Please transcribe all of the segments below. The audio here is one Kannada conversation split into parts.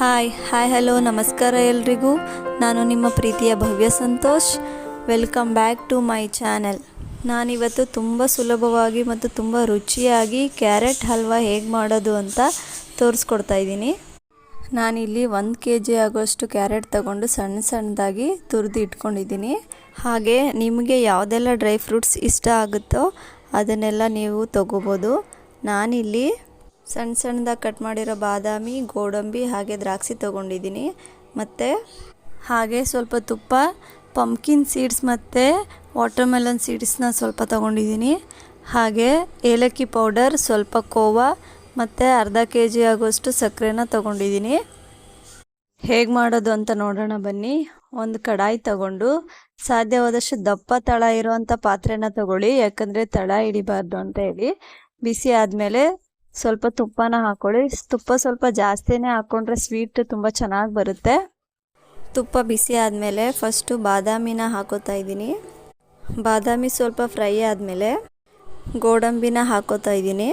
ಹಾಯ್ ಹಾಯ್ ಹಲೋ ನಮಸ್ಕಾರ ಎಲ್ರಿಗೂ. ನಾನು ನಿಮ್ಮ ಪ್ರೀತಿಯ Bhavya Santosh. Welcome back to my channel ನಾನಿವತ್ತು ತುಂಬ ಸುಲಭವಾಗಿ ಮತ್ತು ತುಂಬ ರುಚಿಯಾಗಿ ಕ್ಯಾರೆಟ್ ಹಲ್ವಾ ಹೇಗೆ ಮಾಡೋದು ಅಂತ ತೋರಿಸ್ಕೊಡ್ತಾ ಇದ್ದೀನಿ. ನಾನಿಲ್ಲಿ ಒಂದು ಕೆ ಜಿ ಆಗೋಷ್ಟು ಕ್ಯಾರೆಟ್ ತಗೊಂಡು ಸಣ್ಣ ಸಣ್ಣದಾಗಿ ತುರಿದು ಇಟ್ಕೊಂಡಿದ್ದೀನಿ. ಹಾಗೆ ನಿಮಗೆ ಯಾವುದೆಲ್ಲ ಡ್ರೈ ಫ್ರೂಟ್ಸ್ ಇಷ್ಟ ಆಗುತ್ತೋ ಅದನ್ನೆಲ್ಲ ನೀವು ತಗೋಬೋದು. ನಾನಿಲ್ಲಿ ಸಣ್ಣ ಸಣ್ಣದಾಗಿ ಕಟ್ ಮಾಡಿರೋ ಬಾದಾಮಿ, ಗೋಡಂಬಿ ಹಾಗೆ ದ್ರಾಕ್ಷಿ ತೊಗೊಂಡಿದ್ದೀನಿ. ಮತ್ತು ಹಾಗೆ ಸ್ವಲ್ಪ ತುಪ್ಪ ಪಂಪ್ಕಿನ್ ಸೀಡ್ಸ್ ಮತ್ತು ವಾಟರ್ಮೆಲನ್ ಸೀಡ್ಸ್ನ ಸ್ವಲ್ಪ ತೊಗೊಂಡಿದ್ದೀನಿ. ಹಾಗೆ ಏಲಕ್ಕಿ ಪೌಡರ್ ಸ್ವಲ್ಪ ಕೋವಾ ಮತ್ತು ಅರ್ಧ ಕೆ ಜಿ ಆಗೋಷ್ಟು ಸಕ್ಕರೆನ ತೊಗೊಂಡಿದ್ದೀನಿ. ಹೇಗೆ ಮಾಡೋದು ಅಂತ ನೋಡೋಣ ಬನ್ನಿ. ಒಂದು ಕಡಾಯಿ ತಗೊಂಡು ಸಾಧ್ಯವಾದಷ್ಟು ದಪ್ಪ ತಳ ಇರುವಂಥ ಪಾತ್ರೆನ ತಗೊಳ್ಳಿ. ಯಾಕಂದರೆ ತಳ ಹಿಡಿಬಾರ್ದು ಅಂತ ಹೇಳಿ. ಬಿಸಿ ಆದಮೇಲೆ ಸ್ವಲ್ಪ ತುಪ್ಪನ ಹಾಕೊಳ್ಳಿ. ತುಪ್ಪ ಸ್ವಲ್ಪ ಜಾಸ್ತಿನೇ ಹಾಕ್ಕೊಂಡ್ರೆ ಸ್ವೀಟ್ ತುಂಬ ಚೆನ್ನಾಗಿ ಬರುತ್ತೆ. ತುಪ್ಪ ಬಿಸಿ ಆದಮೇಲೆ ಫಸ್ಟು ಬಾದಾಮಿನ ಹಾಕೋತಾ ಇದ್ದೀನಿ. ಬಾದಾಮಿ ಸ್ವಲ್ಪ ಫ್ರೈ ಆದಮೇಲೆ ಗೋಡಂಬಿನ ಹಾಕೋತಾ ಇದ್ದೀನಿ.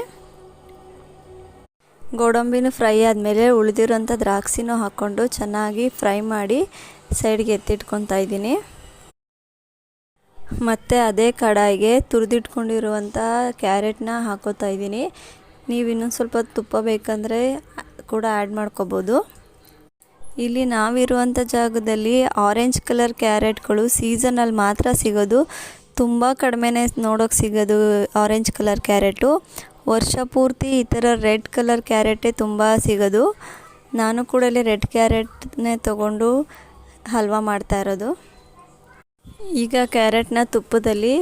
ಗೋಡಂಬಿನೂ ಫ್ರೈ ಆದಮೇಲೆ ಉಳಿದಿರೋಂಥ ದ್ರಾಕ್ಷಿನೂ ಹಾಕ್ಕೊಂಡು ಚೆನ್ನಾಗಿ ಫ್ರೈ ಮಾಡಿ ಸೈಡ್ಗೆ ಎತ್ತಿಟ್ಕೊತಾ ಇದ್ದೀನಿ. ಮತ್ತು ಅದೇ ಕಡಾಯಿಗೆ ತುರಿದಿಟ್ಕೊಂಡಿರುವಂಥ ಕ್ಯಾರೆಟ್ನ ಹಾಕೋತಾ ಇದ್ದೀನಿ. ನೀವು ಇನ್ನೊಂದು ಸ್ವಲ್ಪ ತುಪ್ಪ ಬೇಕಂದರೆ ಕೂಡ ಆ್ಯಡ್ ಮಾಡ್ಕೋಬೋದು. ಇಲ್ಲಿ ನಾವಿರುವಂಥ ಜಾಗದಲ್ಲಿ ಆರೆಂಜ್ ಕಲರ್ ಕ್ಯಾರೆಟ್ಗಳು ಸೀಸನಲ್ಲಿ ಮಾತ್ರ ಸಿಗೋದು. ತುಂಬ ಕಡಿಮೆನೇ ನೋಡೋಕೆ ಸಿಗೋದು ಆರೆಂಜ್ ಕಲರ್ ಕ್ಯಾರೆಟು ವರ್ಷ ಪೂರ್ತಿ ಈ ಥರ ರೆಡ್ ಕಲರ್ ಕ್ಯಾರೆಟೇ ತುಂಬ ಸಿಗೋದು. ನಾನು ಕೂಡ ಇಲ್ಲಿ ರೆಡ್ ಕ್ಯಾರೆಟ್ನೇ ತಗೊಂಡು ಹಲ್ವಾ ಮಾಡ್ತಾ ಇರೋದು. ಈಗ ಕ್ಯಾರೆಟ್ನ ತುಪ್ಪದಲ್ಲಿ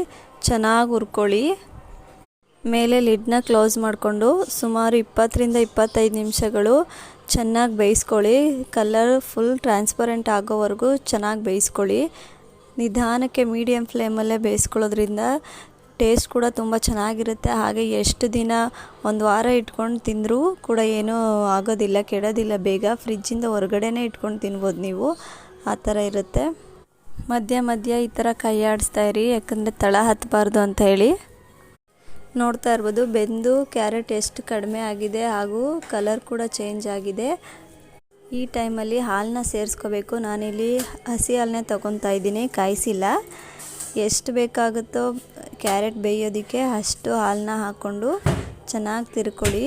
ಚೆನ್ನಾಗಿ ಹುರ್ಕೊಳ್ಳಿ. ಮೇಲೆ ಲಿಡ್ನ ಕ್ಲೋಸ್ ಮಾಡಿಕೊಂಡು ಸುಮಾರು ಇಪ್ಪತ್ತರಿಂದ ಇಪ್ಪತ್ತೈದು ನಿಮಿಷಗಳು ಚೆನ್ನಾಗಿ ಬೇಯಿಸ್ಕೊಳ್ಳಿ. ಕಲರ್ ಫುಲ್ ಟ್ರಾನ್ಸ್ಪರೆಂಟ್ ಆಗೋವರೆಗೂ ಚೆನ್ನಾಗಿ ಬೇಯಿಸ್ಕೊಳ್ಳಿ. ನಿಧಾನಕ್ಕೆ ಮೀಡಿಯಮ್ ಫ್ಲೇಮಲ್ಲೇ ಬೇಯಿಸ್ಕೊಳ್ಳೋದ್ರಿಂದ ಟೇಸ್ಟ್ ಕೂಡ ತುಂಬ ಚೆನ್ನಾಗಿರುತ್ತೆ. ಹಾಗೆ ಎಷ್ಟು ದಿನ ಒಂದು ವಾರ ಇಟ್ಕೊಂಡು ತಿಂದರೂ ಕೂಡ ಏನೂ ಆಗೋದಿಲ್ಲ, ಕೆಡೋದಿಲ್ಲ. ಬೇಗ ಫ್ರಿಜ್ಜಿಂದ ಹೊರಗಡೆನೇ ಇಟ್ಕೊಂಡು ತಿನ್ಬೋದು ನೀವು. ಆ ಥರ ಇರುತ್ತೆ. ಮಧ್ಯ ಮಧ್ಯ ಈ ಥರ ಕೈ ಆಡಿಸ್ತಾ ಇರಿ, ಯಾಕಂದರೆ ತಳ ಹತ್ತಬಾರ್ದು ಅಂತ ಹೇಳಿ. ನೋಡ್ತಾ ಇರ್ಬೋದು. ಬೆಂದು ಕ್ಯಾರೆಟ್ ಎಷ್ಟು ಕಡಿಮೆ ಆಗಿದೆ ಹಾಗೂ ಕಲರ್ ಕೂಡ ಚೇಂಜ್ ಆಗಿದೆ. ಈ ಟೈಮಲ್ಲಿ ಹಾಲನ್ನ ಸೇರಿಸ್ಕೋಬೇಕು. ನಾನಿಲ್ಲಿ ಹಸಿ ಹಾಲನ್ನೇ ತೊಗೊತಾ ಇದ್ದೀನಿ. ಕಾಯಿಸಿಲ್ಲ. ಎಷ್ಟು ಬೇಕಾಗುತ್ತೋ ಕ್ಯಾರೆಟ್ ಬೇಯೋದಕ್ಕೆ ಅಷ್ಟು ಹಾಲನ್ನ ಹಾಕ್ಕೊಂಡು ಚೆನ್ನಾಗಿ ತಿರ್ಕೊಳ್ಳಿ.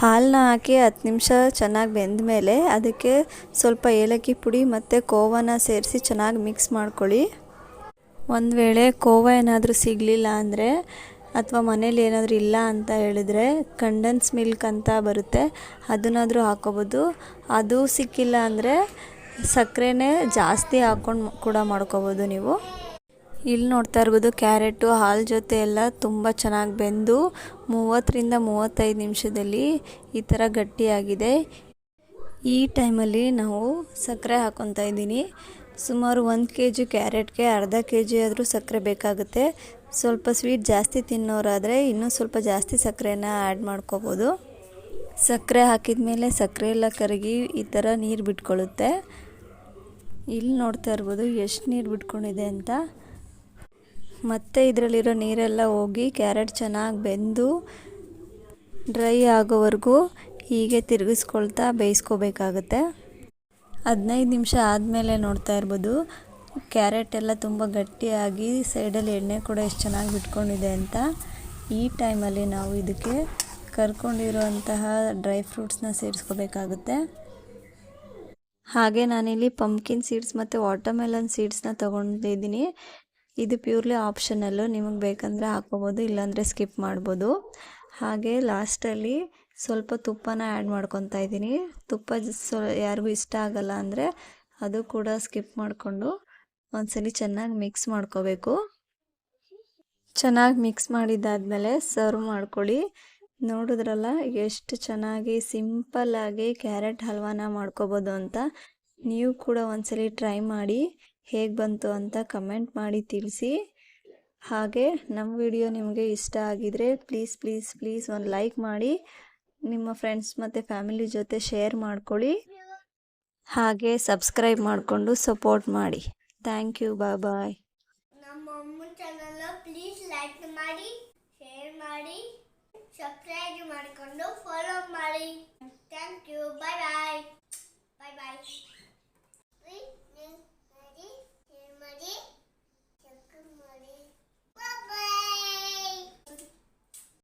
ಹಾಲನ್ನ ಹಾಕಿ ಹತ್ತು ನಿಮಿಷ ಚೆನ್ನಾಗಿ ಬೆಂದ ಮೇಲೆ ಅದಕ್ಕೆ ಸ್ವಲ್ಪ ಏಲಕ್ಕಿ ಪುಡಿ ಮತ್ತು ಕೋವನ ಸೇರಿಸಿ ಚೆನ್ನಾಗಿ ಮಿಕ್ಸ್ ಮಾಡ್ಕೊಳ್ಳಿ. ಒಂದು ವೇಳೆ ಕೋವಾ ಏನಾದರೂ ಸಿಗಲಿಲ್ಲ ಅಂದರೆ ಅಥವಾ ಮನೇಲಿ ಏನಾದರೂ ಇಲ್ಲ ಅಂತ ಹೇಳಿದ್ರೆ ಕಂಡೆನ್ಸ್ ಮಿಲ್ಕ್ ಅಂತ ಬರುತ್ತೆ, ಅದನ್ನಾದರೂ ಹಾಕೋಬೋದು. ಅದು ಸಿಕ್ಕಿಲ್ಲ ಅಂದರೆ ಸಕ್ಕರೆನೇ ಜಾಸ್ತಿ ಹಾಕ್ಕೊಂಡು ಕೂಡ ಮಾಡ್ಕೋಬೋದು ನೀವು. ಇಲ್ಲಿ ನೋಡ್ತಾ ಇರ್ಬೋದು ಕ್ಯಾರೆಟು, ಹಾಲು ಜೊತೆ ಎಲ್ಲ ತುಂಬ ಚೆನ್ನಾಗಿ ಬೆಂದು ಮೂವತ್ತರಿಂದ ಮೂವತ್ತೈದು ನಿಮಿಷದಲ್ಲಿ ಈ ಥರ ಗಟ್ಟಿಯಾಗಿದೆ. ಈ ಟೈಮಲ್ಲಿ ನಾವು ಸಕ್ಕರೆ ಹಾಕ್ಕೊತಾ ಇದ್ದೀನಿ. ಸುಮಾರು ಒಂದು ಕೆ ಜಿ ಕ್ಯಾರೆಟ್ಗೆ ಅರ್ಧ ಕೆ ಜಿ ಆದರೂ ಸಕ್ಕರೆ ಬೇಕಾಗುತ್ತೆ. ಸ್ವಲ್ಪ ಸ್ವೀಟ್ ಜಾಸ್ತಿ ತಿನ್ನೋರಾದರೆ ಇನ್ನೂ ಸ್ವಲ್ಪ ಜಾಸ್ತಿ ಸಕ್ಕರೆನ ಆ್ಯಡ್ ಮಾಡ್ಕೋಬೋದು. ಸಕ್ಕರೆ ಹಾಕಿದ ಮೇಲೆ ಸಕ್ಕರೆ ಎಲ್ಲ ಕರಗಿ ಈ ಥರ ನೀರು ಬಿಟ್ಕೊಳ್ಳುತ್ತೆ. ಇಲ್ಲಿ ನೋಡ್ತಾ ಇರ್ಬೋದು ಎಷ್ಟು ನೀರು ಬಿಟ್ಕೊಂಡಿದೆ ಅಂತ. ಮತ್ತು ಇದರಲ್ಲಿರೋ ನೀರೆಲ್ಲ ಹೋಗಿ ಕ್ಯಾರೆಟ್ ಚೆನ್ನಾಗಿ ಬೆಂದು ಡ್ರೈ ಆಗೋವರೆಗೂ ಹೀಗೆ ತಿರುಗಿಸ್ಕೊಳ್ತಾ ಬೇಯಿಸ್ಕೋಬೇಕಾಗತ್ತೆ. ಹದಿನೈದು ನಿಮಿಷ ಆದಮೇಲೆ ನೋಡ್ತಾ ಇರ್ಬೋದು. ಕ್ಯಾರೆಟ್ ಎಲ್ಲ ತುಂಬ ಗಟ್ಟಿಯಾಗಿ ಸೈಡಲ್ಲಿ ಎಣ್ಣೆ ಕೂಡ ಎಷ್ಟು ಚೆನ್ನಾಗಿ ಬಿಟ್ಕೊಂಡಿದೆ ಅಂತ ಈ ಟೈಮಲ್ಲಿ ನಾವು ಇದಕ್ಕೆ ಕರ್ಕೊಂಡಿರುವಂತಹ ಡ್ರೈ ಫ್ರೂಟ್ಸ್ನ ಸೇರಿಸ್ಕೋಬೇಕಾಗುತ್ತೆ. ಹಾಗೆ ನಾನಿಲ್ಲಿ ಪಂಪ್ಕಿನ್ ಸೀಡ್ಸ್ ಮತ್ತು ವಾಟರ್ಮೆಲನ್ ಸೀಡ್ಸ್ನ ತೊಗೊಂಡಿದ್ದೀನಿ ಇದು ಪ್ಯೂರ್ಲಿ ಆಪ್ಷನಲ್ಲು, ನಿಮಗೆ ಬೇಕಂದರೆ ಹಾಕ್ಕೋಬೋದು, ಇಲ್ಲಾಂದರೆ ಸ್ಕಿಪ್ ಮಾಡ್ಬೋದು. ಹಾಗೆ ಲಾಸ್ಟಲ್ಲಿ ಸ್ವಲ್ಪ ತುಪ್ಪನ ಆ್ಯಡ್ ಮಾಡ್ಕೊತಾ ಇದ್ದೀನಿ. ತುಪ್ಪ ಸೊ, ಯಾರಿಗೂ ಇಷ್ಟ ಆಗಲ್ಲ ಅಂದರೆ ಅದು ಕೂಡ ಸ್ಕಿಪ್ ಮಾಡಿಕೊಂಡು ಒಂದ್ಸಲಿ ಚೆನ್ನಾಗಿ ಮಿಕ್ಸ್ ಮಾಡ್ಕೋಬೇಕು. ಚೆನ್ನಾಗಿ ಮಿಕ್ಸ್ ಮಾಡಿದ್ದಾದಮೇಲೆ ಸರ್ವ್ ಮಾಡ್ಕೊಳ್ಳಿ. ನೋಡಿದ್ರಲ್ಲ, ಎಷ್ಟು ಚೆನ್ನಾಗಿ ಸಿಂಪಲ್ಲಾಗಿ ಕ್ಯಾರೆಟ್ ಹಲ್ವಾನ ಮಾಡ್ಕೋಬೋದು ಅಂತ. ನೀವು ಕೂಡ ಒಂದ್ಸಲಿ ಟ್ರೈ ಮಾಡಿ, ಹೇಗೆ ಬಂತು ಅಂತ ಕಮೆಂಟ್ ಮಾಡಿ ತಿಳಿಸಿ. ಹಾಗೆ ನಮ್ಮ ವಿಡಿಯೋ ನಿಮಗೆ ಇಷ್ಟ ಆಗಿದರೆ ಪ್ಲೀಸ್ ಪ್ಲೀಸ್ ಪ್ಲೀಸ್ ಒಂದು ಲೈಕ್ ಮಾಡಿ, ನಿಮ್ಮ ಫ್ರೆಂಡ್ಸ್ ಮತ್ತು ಫ್ಯಾಮಿಲಿ ಜೊತೆ ಶೇರ್ ಮಾಡ್ಕೊಳ್ಳಿ. ಹಾಗೆ ಸಬ್ಸ್ಕ್ರೈಬ್ ಮಾಡಿಕೊಂಡು ಸಪೋರ್ಟ್ ಮಾಡಿ. ಥ್ಯಾಂಕ್ ಯು ಬಾಯ್ ಬಾಯ್ ನಮ್ಮ ಚಾನಲ್ ಪ್ಲೀಸ್ ಲೈಕ್ ಮಾಡಿ ಶೇರ್ ಮಾಡಿ ಸಬ್ಸ್ಕ್ರೈಬ್ ಮಾಡಿಕೊಂಡು ಫಾಲೋ ಮಾಡಿ. Thank you bye